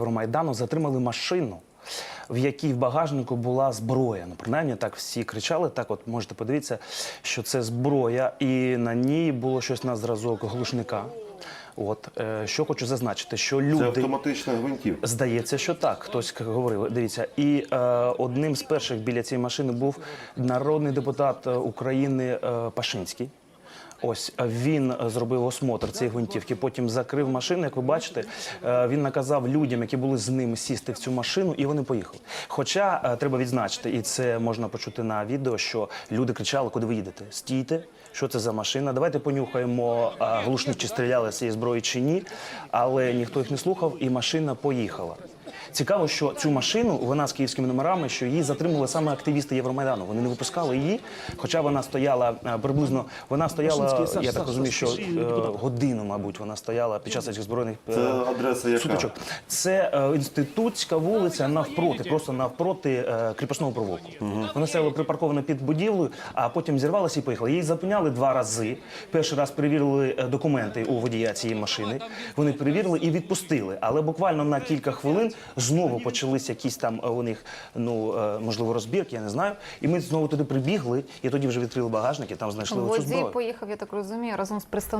Євромайдану затримали машину, в якій в багажнику була зброя. Ну, принаймні так всі кричали. Так, от можете подивитися, що це зброя, і на ній було щось на зразок глушника. От е, що хочу зазначити, що Це люди автоматична гвинтівка. Здається, що так. Хтось говорив. Дивіться, і е, одним з перших біля цієї машини був народний депутат е, України е, Пашинський. Ось е, він е, зробив осмотр цієї гвинтівки, потім закрив машину. Як ви бачите, е, він наказав людям, які були з ним, сісти в цю машину, і вони поїхали. Хоча треба відзначити, і це можна почути на відео, що люди кричали, куди ви їдете? Стійте, що це за машина? Давайте понюхаємо глушник, чи стріляли з цієї зброї чи ні. Але ніхто їх не слухав, і машина поїхала. Цікаво, що цю машину вона з київськими номерами, що її затримали саме активісти Євромайдану. Вони не випускали її, хоча вона стояла е, приблизно. Вона стояла, Машинський, я так розумію, що е, годину, мабуть, вона стояла під час цих збройних е, Це адреса яка? сутичок. Це інститутська вулиця навпроти, просто навпроти кріпосного провулку. Вона стояла припаркована під будівлею, а потім зірвалася і поїхала. Її зупиняли два рази. Перший раз перевірили документи у водія цієї машини. Вони перевірили і відпустили. Але буквально на кілька хвилин знову почалися якісь там е, у них, ну е, можливо, розбірки, я не знаю. І ми знову туди прибігли, і тоді вже відкрили багажник, і там знайшли оцю Водій зброю. поїхав, я так розумію, разом з представником.